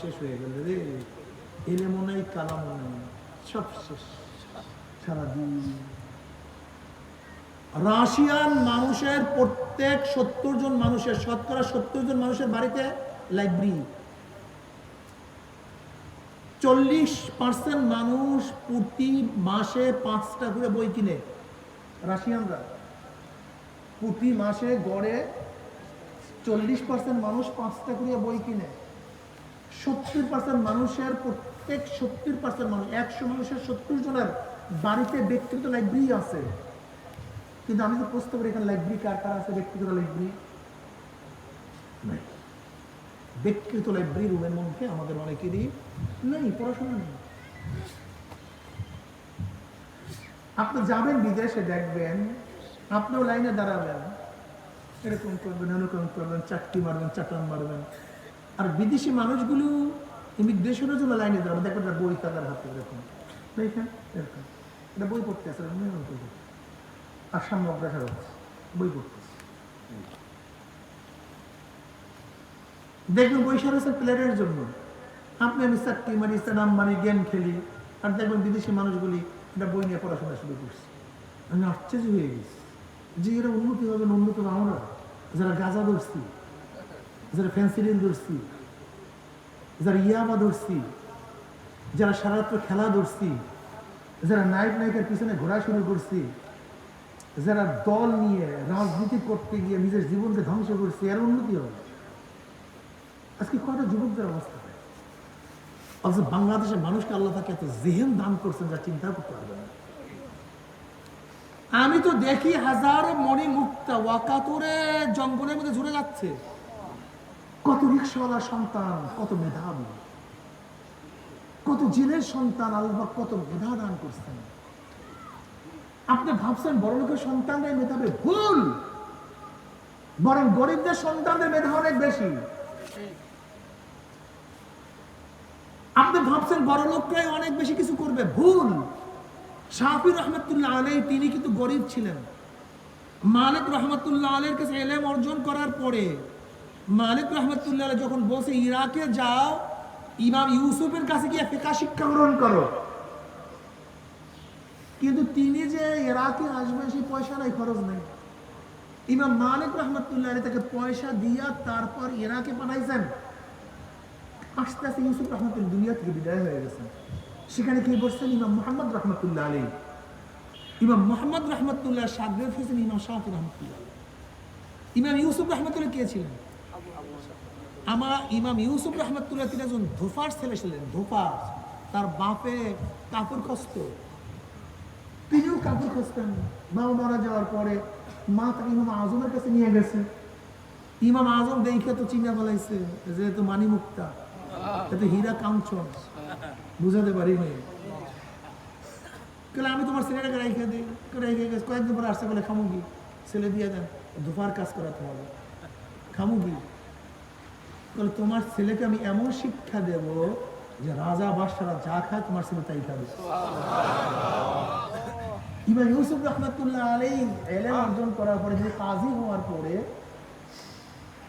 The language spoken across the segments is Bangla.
শেষ হয়ে গেল রে। এলে মনে হয় কালাম সব শেষ। সারাদিন। রাশিয়ান মানুষের প্রত্যেক সত্তর জন মানুষের, শতকরা সত্তর জন মানুষের বাড়িতে লাইব্রেরি। চল্লিশ পার্সেন্ট মানুষ প্রতি মাসে পাঁচটা করে বই কিনে। রাশিয়ানরা। প্রতি মাসে গড়ে চল্লিশ পার্সেন্ট মানুষ পাঁচটা করে বই কিনে। সত্তর পার্সেন্ট মানুষের, প্রত্যেক সত্তর পার্সেন্ট মানুষ, একশো মানুষের সত্তর জনের বাড়িতে ব্যক্তিগত লাইব্রেরি আছে। কিন্তু আমি তো প্রশ্ন করি, এখানে লাইব্রেরি কার কার আছে? ব্যক্তিগত লাইব্রেরি ব্যক্তিগত লাইব্রেরি রুমের মধ্যে আমাদের অনেকেরই নেই, পড়াশোনা নেই। আপনি যাবেন বিদেশে, দেখবেন আপনিও লাইনে দাঁড়াবেন। এরকম করবেন এরকম করবেন, চাকরি মারবেন চাটান মারবেন। আর বিদেশি মানুষগুলো ইমিগ্রেশনের জন্য লাইনে দাঁড়াবে দেখবেন একটা বই তাদের হাতে, এরকম। দেখেন এরকম। এটা বই পড়তে আসে আর সামনে অগ্রসর হচ্ছে বই পড়তেছে দেখবেন বই সারা প্লেয়ারের জন্য আপনি আমি চাকরি মারি নাম মারি গেম খেলি, আর দেখবেন বিদেশি মানুষগুলি এটা বই নিয়ে পড়াশোনা শুরু করছে। আমি আশ্চর্য হয়ে গেছি যে এরা উন্নতি হবে উন্নত আমরা। যারা গাঁজা ধরছি যারা ফেন্সিডিল ধরছি, যারা ইয়াবা ধরছি, যারা সারাত্র খেলা ধরছি, যারা নায়ক নায়িকার পিছনে ঘোরা শুরু করছি, যারা দল নিয়ে রাজনীতি করতে গিয়ে নিজের জীবনকে ধ্বংস করছে, এর উন্নতি হবে। আজকে কয়টা যুবকদের অবস্থা? অথচ বাংলাদেশের মানুষকে আল্লাহ তাকে এত জেহেন দান করছেন যা চিন্তা করতে পারবে না। আমি তো দেখি হাজারো মণি মুক্তা ওয়াকাতুরে জঙ্গলের মধ্যে ঝরে যাচ্ছে। কত রিক্সাওয়ালা সন্তান, কত মেধাবী। কত জেলের সন্তান আল্লাহ কত মেধা দান করছেন। আপনি ভাবছেন বড় লোকের সন্তানদের মেধাবে। ভুল! বরং গরিবদের সন্তানদের মেধা অনেক বেশি। আপনি ভাবছেন বড় লোকরাই অনেক বেশি কিছু করবে। ভুল! শাহি রহমতুল্লাহ আলাই, তিনি কিন্তু গরিব ছিলেন। মালিক রহমতুল্লাহ আলের কাছে এলেম অর্জন করার পরে মালিক রহমতুল্লাহ যখন বসে ইরাকে যাও, ইমাম ইউসুফের কাছে গিয়ে ফেকা শিক্ষা গ্রহণ করো। কিন্তু তিনি যে ইরাকে আসবেন সেই পয়সা নাই, খরচ নাই। ইমাম মালিক রহমতুল্লাহ তাকে পয়সা দিয়া তারপর ইরাকে পাঠাইছেন। আস্তে আস্তে ইউসুফ রহমতুল্লাহ দুনিয়া থেকে বিদায় হয়ে গেছেন। সেখানে কি বসছেন ইমাম মোহাম্মদ রহমতুল্লাহ আলী ইমাম মোহাম্মদ রহমতুল্লাহ সাগরের হয়েছেন ইমাম শাহি রহমতুল্লাহ ইমাম ইউসুফ রহমতুল্লাহ কে ছিলেন? আমার ইমাম ইউসুফ রহমতুল্লাহ, তিনি একজন ধোফার ছেলে ছিলেন, ধোফার। তার বাপে কাপড় খস্ত। তিনিও কাপড় খুঁজতেন মা মারা যাওয়ার পরে মা তাকে ইমাম আজমের কাছে নিয়ে গেছে। ইমাম আজম দেখে তো চিনা বলাইছে, যে তো মানি মুক্তা এ তো হীরা কাঞ্চন। বুঝাতে পারি নি কেন আমি তোমার ছেলেটাকে রেখে দিই রেখে গেছে। কয়েকদিন পরে আসতে বলে খামুগি ছেলে দিয়ে দেন দুপার কাজ করাতে হবে। খামুগি বলে তোমার ছেলেকে আমি এমন শিক্ষা দেব যে রাজা বাদশারা যা খায় তোমার ছেলে তাই খাবে। ইমাম ইউসুফ রহমতুল্লাহ আলী এলেম অর্জন করার পরে তিনি কাজী হওয়ার পরে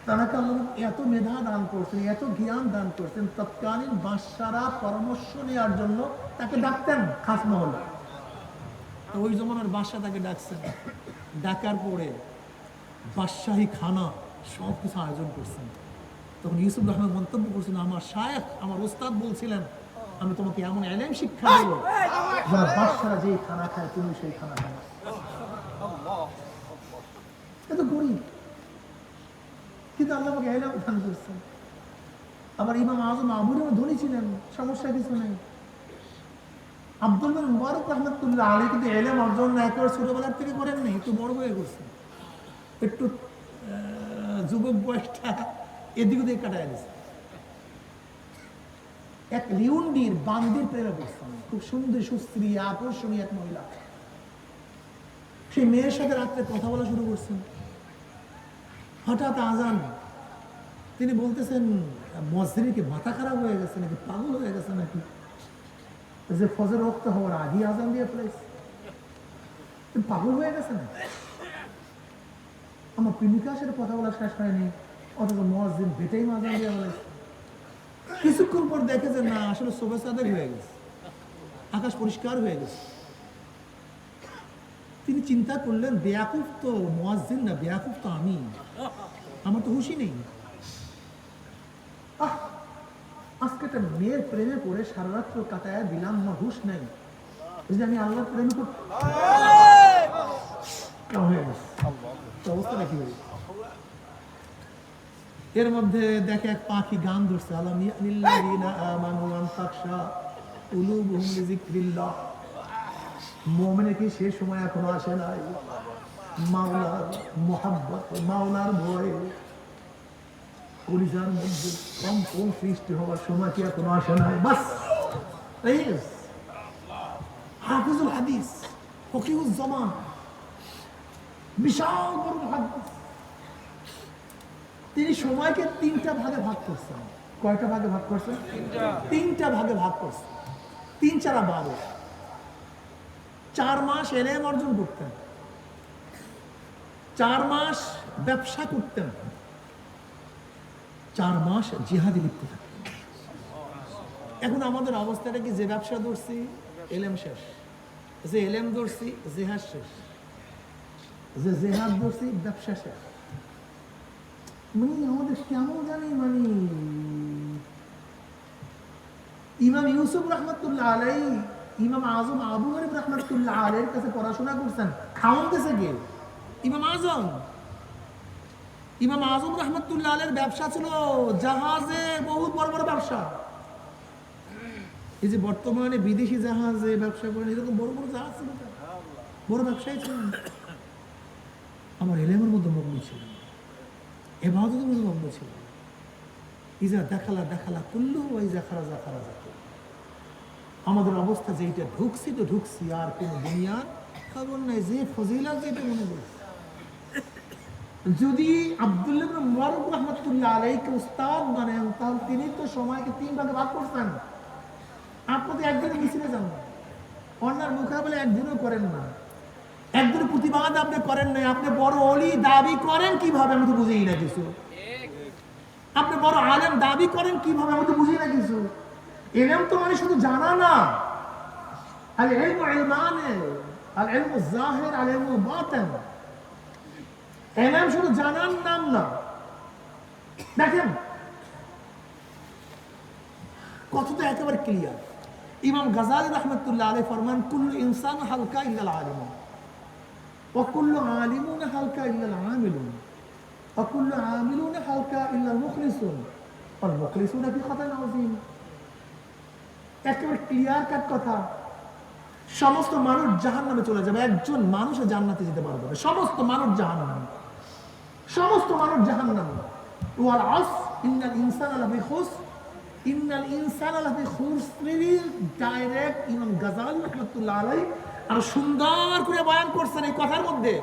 তাকে আল্লাহ এত মেধা দান করছেন এত জ্ঞান দান করছেন তৎকালীন বাদশারা পরামর্শ নেওয়ার জন্য তাকে ডাকতেন খাস মহল। তো ওই জমানার বাদশাহ তাকে ডাকছেন। ডাকার পরে বাদশাহী খানা সব কিছু আয়োজন করছেন। তখন ইউসুফ রহমান মন্তব্য করছিলেন আমার শায়েখ, আমার ওস্তাদ বলছিলেন, আমি তোমাকে এমন এলেম শিক্ষা দেব যারা বাদশারা যেই খানা খায়, তুমি সেই খানা খায় এত গরিব। কিন্তু আল্লাহ আমাকে এলেম দান করছেন। আবার ইমাম আজম আবুর ধনী ছিলেন সমস্যা কিছু নেই। আব্দুল্লাহ মুবারক রহমতুল্লাহ আলী কিন্তু এলেম অর্জন না একেবারে ছোটবেলার থেকে করেননি একটু বড় হয়ে করছেন একটু যুবক বয়সটা এদিক ওদিকে কাটায় দিচ্ছে এক লিউন্ডির বান্দির প্রেমে পড়ছেন খুব সুন্দর, সুস্ত্রী, আকর্ষণীয় এক মহিলা। সেই মেয়ের সাথে রাত্রে কথা বলা শুরু করছেন। হঠাৎ আজান। তিনি বলতেছেন, মসজিদে কি মাথা খারাপ হয়ে গেছে নাকি, পাগল হয়ে গেছে নাকি? যে ফজর রক্ত হওয়ার আগে আজান দিয়ে ফেলেছে। পাগল হয়ে গেছে না আমার প্রেমিকার সাথে কথা বলা শেষ হয়নি। অথচ মসজিদ বেটেই আজান দিয়ে ফেলেছে কিছুক্ষণ পর দেখে যে না, আসলে সোবে সাদেক হয়ে গেছে। আকাশ পরিষ্কার হয়ে গেছে। তিনি চিন্তা করলেন, বেয়াকুফ তো মোয়াজ্জিন না, বেয়াকুফ তো আমি। আমার তো হুশই নেই। আজকে একটা মেয়ের প্রেমে পড়ে সারা রাত্র কাটায় দিলাম, আমার হুশ নেই। যদি আমি আল্লাহর প্রেমে পড় কেমন হয়ে গেছে তো অবস্থাটা কি হয়েছে এর মধ্যে দেখে এক পাখি গান ধরছে কি সময় এখনও আসে নাই? মাওলার মাওলার ভয়ে। মধ্যে সৃষ্টি হওয়ার সময় কি এখনও আসে নাই? বাস হাফিজুল হাদিস জামান বিশাল বড় হাদিস। তিনি সময়কে তিনটা ভাগে ভাগ করছেন কয়টা ভাগে ভাগ করছেন তিনটা। ভাগে ভাগ করছেন তিন চারা বারো। চার মাস এলেম অর্জন করতেন। চার মাস ব্যবসা করতেন। চার মাস জিহাদি লিপ্ত থাকতেন। এখন আমাদের অবস্থাটা কি? যে ব্যবসা ধরছি এলেম শেষ। যে এলেম ধরছি জেহাদ শেষ। যে জেহাদ ধরছি ব্যবসা শেষ। মানে আমাদের কেমন জানি মানে ইমাম ইউসুফ রহমতুল্লাহ আলাই ইমাম আজম আবু গরিব রহমতুল্লাহ আলের কাছে পড়াশোনা করছেন কে? ইমাম আজম। ইমাম আজম রহমতুল্লাহ আলের ব্যবসা ছিল জাহাজে, বহুত বড় বড় ব্যবসা। এই যে বর্তমানে বিদেশি জাহাজে ব্যবসা করেন, এরকম বড় বড় জাহাজ ছিল বড় ব্যবসায়ী ছিলেন। আমার এলেমের মধ্যে মগ্ন ছিলেন। এবাদতের মধ্যে মগ্ন ছিলেন ইজা দেখালা দেখালা কুল্লু ইজা খারাজা খারাজা কুল্লু। আমাদের অবস্থা যে এটা ঢুকছি তো ঢুকছি, আর কোন দুনিয়ার খবর নাই, যে ফজিলাত যেটা মনে করছি যদি আব্দুল্লাহ রহমতুল্লাহ আলাইকে উস্তাদ বানেন তাহলে তিনি তো সময়কে তিন ভাগে ভাগ করছেন। আপনি তো একদিনে যান না। অন্যার মোকাবেলা একদিনও করেন না। একদিনের প্রতিবাদ আপনি করেন না আপনি বড় অলি, দাবি করেন কীভাবে? আমি তো বুঝেই না কিছু আপনি বড় আলেম, দাবি করেন কীভাবে? আমি তো বুঝি না কিছু এলেম তো মানে শুধু জানা না। আল আল আল শুধু জানার নাম না। দেখেন কথাটা একেবারে ক্লিয়ার ইমাম গাজালি রহমতুল্লাহ আলাই ফরমান, কুল্লু ইনসান হালকা ইল্লাল আলিম وكل عالمون হালকা ইল্লাল আমিলুন وكل عاملون হালকা ইল্লাল মুখলিসুন والمخلصون في خطر عظيم একেবারে ক্লিয়ার কাট কথা সমস্ত মানুষ জাহান নামে চলে যাবে একজন মানুষও জান্নাতে যেতে পারবে না সমস্ত মানুষ জাহান নামে সমস্ত মানুষ জাহান নামে ওয়াল আস ইন্নাল ইনসান লাফি খুস ইন্নাল ইনসান লাফি খুসরির ডাইরেক্ট ইমাম গাজালি রাহমাতুল্লাহ আলাইহি আর সুন্দর করে বয়ান করছেন এই কথার মধ্যে।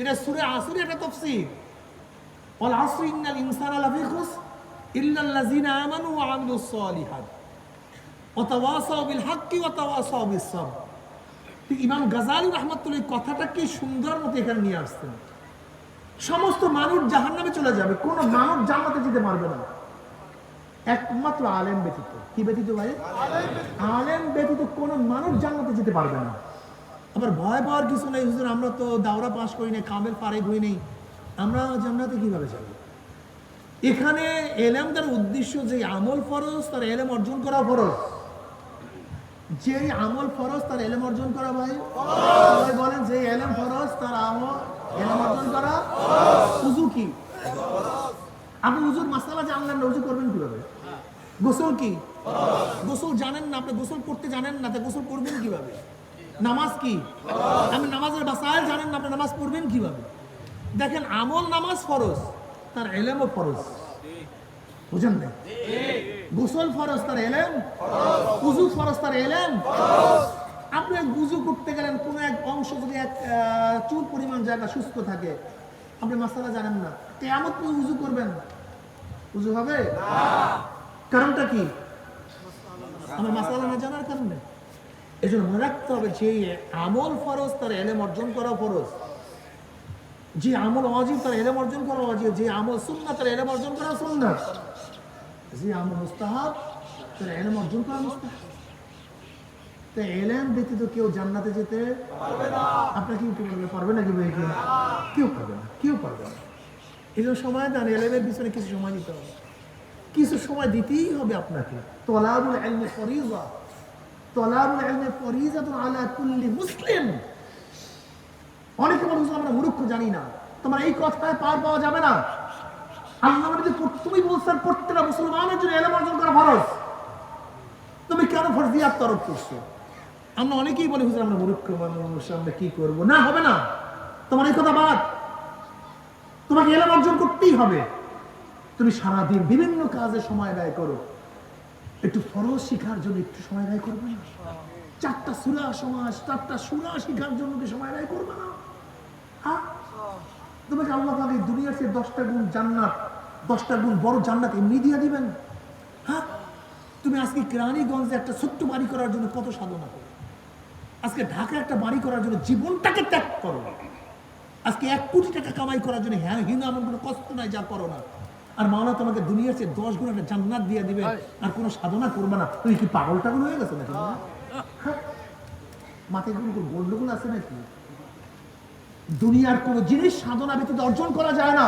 এটা সূরা আসর, এটা তাফসীর ওয়াল আসর ইন্নাল ইনসান লাফি খুস ইল্লা আল্লাযিনা আমানু ওয়া আমিলুস সালিহাত অতাওয়াসাও বিল হাক্কি অতাওয়াসাও বিস সাবর। ইমাম গাজালি রহমাতুল্লাহ কথাটাকে সুন্দর মতো এখানে নিয়ে আসছেন। সমস্ত মানুষ জাহান্নামে চলে যাবে, কোন মানুষ জান্নাতে যেতে পারবে না। একমাত্র আলেম ব্যতীত। কি ব্যতীত ভাই? আলেম ব্যতীত কোন মানুষ জান্নাতে যেতে পারবে না। আবার ভয় পাওয়ার কিছু নেই, হুজুর, আমরা তো দাওরা পাশ করি নাই কামেল ফারেক হই নেই। আমরা জান্নাতে কীভাবে যাব? এখানে এলেমদের উদ্দেশ্য যে আমল ফরজ, তার এলেম অর্জন করা ফরজ। যে আমল ফরজ, তার এলেম অর্জন করা ভাই? সবাই বলেন যে এলেম ফরজ, তার আমল, এলেম অর্জন করা? উজু কি? আপনি উজুর মাসালা জানলেন না উজু করবেন কীভাবে? গোসল কি? গোসল জানেন না আপনি গোসল করতে জানেন না তা গোসল করবেন কীভাবে? নামাজ কি? আপনি নামাজের বাসায় জানেন না আপনি নামাজ পড়বেন কীভাবে? দেখেন আমল নামাজ ফরজ তার এলেমও ফরজ। বুঝেন না গোসল ফরজ তার এলেম? উজু ফরজ তার এলেম? আপনি গুজু করতে গেলেন কোনো এক অংশ যদি এক চুল পরিমাণ জায়গা সুস্থ থাকে আপনি মাসালা জানেন না। পুজো উজু করবেন উজু হবে? কারণটা কি? আমার মাসালা না জানার কারণে। এই জন্য মনে রাখতে হবে যে আমল ফরজ তার এলেম অর্জন করা ফরজ। যে আমল অজিব তার এলেম অর্জন করা অজিব যে আমল সুন্না তার এলেম অর্জন করা সুন্না জি আমার মুস্তাহাব তাহলে এলেম অর্জন করা মুস্তাহাব। তো এলেম ব্যতীত কেউ জান্নাতে যেতে কি পারবে নাকি ভাই কেউ? পারবে না, কেউ পারবে না। এই জন্য সময় দেন পিছনে কিছু সময় দিতে হবে। কিছু সময় দিতেই হবে আপনাকে। তলাবুল এলমে ফরিজা। তলাবুল এলমে ফরিজা তো আলা কুল্লি মুসলিম। অনেকে মানুষ আমরা মূর্খ জানি না। তোমার এই কথায় পার পাওয়া যাবে না। আল্লাহ নবী তুমি বলছেন প্রত্যেকটা মুসলমানের জন্য এলেম অর্জন করা ফরজ। তুমি কেন ফরজিয়াত তরফ করছ? আমরা অনেকেই বলি, হুজুর, আমরা মূর্খ মানুষ, আমরা কি করব? না, হবে না। তোমার এই কথা বাদ। তোমাকে এলাম অর্জন করতেই হবে। তুমি সারাদিন বিভিন্ন কাজে সময় ব্যয় করো। একটু ফরজ শিখার জন্য একটু সময় ব্যয় করবে না? চারটা সুরা সমাজ, চারটা সুরা শিখার জন্য কি সময় ব্যয় করবে না? হ্যাঁ? তোমাকে আল্লাহ এই দুনিয়ার সে দশটা গুণ জান্নাত, দশটা গুণ বড় জান্নাত এমনি দিয়ে দিবেন। হ্যাঁ? তুমি আজকে কেরানীগঞ্জে একটা ছোট্ট বাড়ি করার জন্য কত সাধনা করো আজকে ঢাকা একটা বাড়ি করার জন্য জীবনটাকে ত্যাগ করো। আজকে এক কোটি টাকা কামাই করার জন্য হ্যাঁ হিন্দু এমন কোনো কষ্ট নাই যা করো না। আর মাওলা তোমাকে দুনিয়ার চেয়ে দশ গুণ একটা জান্নাত দিয়ে দিবে। আর কোনো সাধনা করবে না। তুমি কি পাগল টাগল হয়ে গেছে নাকি? হ্যাঁ? মাথায় কোনো গন্ডগোল আছে নাকি? দুনিয়ার কোনো জিনিস সাধনা ব্যতীত অর্জন করা যায় না।